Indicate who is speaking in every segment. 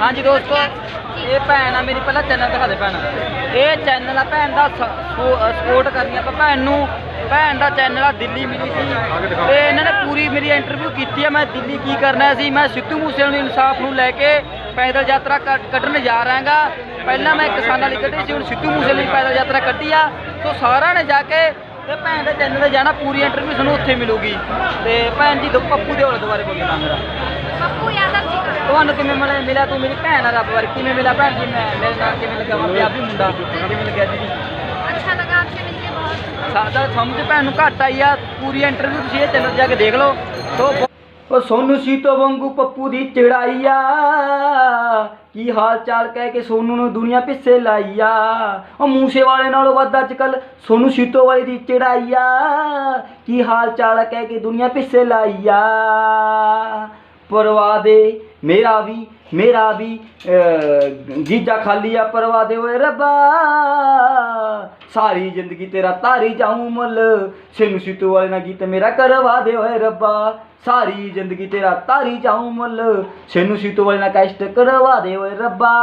Speaker 1: ਹਾਂਜੀ ਦੋਸਤੋ, ਇਹ ਭੈਣ ਆ ਮੇਰੀ, ਪਹਿਲਾਂ ਚੈਨਲ ਦਿਖਾ ਦੇ ਭੈਣ। ਇਹ ਚੈਨਲ ਆ ਭੈਣ ਦਾ ਸਪੋਰਟ ਕਰਨੀ ਆਪਾਂ ਭੈਣ ਨੂੰ। ਭੈਣ ਦਾ ਚੈਨਲ ਆ ਦਿੱਲੀ ਮਿਲੀ ਸੀ। ਤੇ ਇਹਨਾਂ ਨੇ ਪੂਰੀ ਮੇਰੀ ਇੰਟਰਵਿਊ ਕੀਤੀ ਆ, ਮੈਂ ਦਿੱਲੀ ਕੀ ਕਰਨਾ ਸੀ, ਮੈਂ ਸਿੱਧੂ ਮੂਸੇਵਾਲੇ ਨੂੰ ਇਨਸਾਫ ਨੂੰ ਲੈ ਕੇ ਪੈਦਲ ਯਾਤਰਾ ਕੱਢ- ਕੱਢਣ ਜਾ ਰਹਾਗਾ ਪਹਿਲਾਂ ਮੈਂ ਕਿਸਾਨਾਂ ਲਈ ਕੱਢੀ ਸੀ, ਹੁਣ ਸਿੱਧੂ ਮੂਸੇਵਾਲੇ ਲਈ ਪੈਦਲ ਯਾਤਰਾ ਕੱਢੀ ਆ। ਸੋ ਸਾਰਿਆਂ ਨੇ ਜਾ ਕੇ ਤੇ ਭੈਣ ਦੇ ਚੈਨਲ ਤੇ ਜਾਣਾ ਪੂਰੀ ਇੰਟਰਵਿਊ ਤੁਹਾਨੂੰ ਉੱਥੇ ਮਿਲੂਗੀ ਤੇ ਭੈਣ ਜੀ ਦੋ ਪੱਪੂ ਦੇ ਹੋਲੇ ਦੁਬਾਰੇ ਬੋਲੋ ਨਾਮ ਮੇਰਾ
Speaker 2: ਪੱਪੂ ਯਾਦਵ ਜੀ ਦਾ
Speaker 1: ਤੁਹਾਨੂੰ ਕਿਵੇਂ ਮਿਲਿਆ ਮਿਲਿਆ ਤੂੰ ਮੇਰੀ ਭੈਣ ਆ ਰੱਬ ਵਾਰ ਕਿਵੇਂ ਮਿਲਿਆ ਭੈਣ ਜੀ ਮੈਂ ਮੇਰੇ ਨਾਲ ਕਿਵੇਂ ਲੱਗਾ ਮੈਂ ਪੰਜਾਬੀ ਮੁੰਡਾ ਕਿਵੇਂ ਲੱਗਿਆ ਜੀ
Speaker 2: अच्छा लगा आपसे मिलके बहुत
Speaker 1: ਸਾਡਾ ਸਮਝ ਭੈਣ ਨੂੰ ਘੱਟ ਆਈ ਆ ਪੂਰੀ ਇੰਟਰਵਿਊ ਤੁਸੀਂ ਇਹ ਚੈਨਲ ਜਾ ਕੇ ਦੇਖ ਲਓ ਸੋ ਉਹ ਸੋਨੂ ਸੀਤੋ ਵਾਂਗੂ ਪੱਪੂ ਦੀ ਚੜਾਈ ਆ ਕੀ ਹਾਲ ਚਾਲ ਕਹਿ ਕੇ ਸੋਨੂ ਨੂੰ ਦੁਨੀਆ ਪਿੱਛੇ ਲਾਈ ਆ ਉਹ ਮੂਸੇ ਵਾਲੇ ਨਾਲੋਂ ਵੱਧ ਅੱਜ ਕੱਲ ਸੋਨੂ ਸੀਤੋ ਵਾਲੇ ਦੀ ਚੜਾਈ ਆ ਕੀ ਹਾਲ ਚਾਲ ਕਹਿ ਕੇ ਦੁਨੀਆ ਪਿੱਛੇ ਲਾਈ ਆ ਪਰਵਾ ਦੇ, ਮੇਰਾ ਵੀ ਮੇਰਾ ਵੀ ਗੀਜਾ ਖਾਲੀ ਆ, ਪਰਵਾ ਦੇ ਓਏ ਰੱਬਾ। ਸਾਰੀ ਜ਼ਿੰਦਗੀ ਤੇਰਾ ਤਾਰੀ ਜਾਉਂ ਮੁੱਲ ਸੇਨੂ ਸੀਤੂ ਵਾਲੇ ਨਾਲ ਗੀਤ ਮੇਰਾ ਕਰਵਾ ਦੇ ਓਏ ਰੱਬਾ। ਸਾਰੀ ਜ਼ਿੰਦਗੀ ਤੇਰਾ ਤਾਰੀ ਜਾਉਂ ਮੁੱਲ ਸੇਨੂ ਸੀਤੂ ਵਾਲੇ ਨਾਲ ਕਸ਼ਟ ਕਰਵਾ ਦੇ ਓਏ ਰੱਬਾ।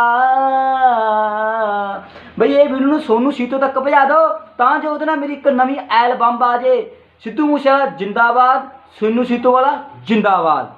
Speaker 1: ਬਈ ਇਹ ਵੀਡੀਓ ਨੂੰ ਸੋਨੂ ਸੀਤੋ ਤੱਕ ਪਹੁੰਚਾ ਦਿਓ ਤਾਂ ਜੋ ਉਹਦੇ ਨਾਲ ਮੇਰੀ ਇੱਕ ਨਵੀਂ ਐਲਬਮ ਆ ਜੇ। ਸਿੱਧੂ ਮੂਸੇਵਾਲਾ ਜਿੰਦਾਬਾਦ, ਸੋਨੂ ਸੀਤੋ ਵਾਲਾ ਜਿੰਦਾਬਾਦ।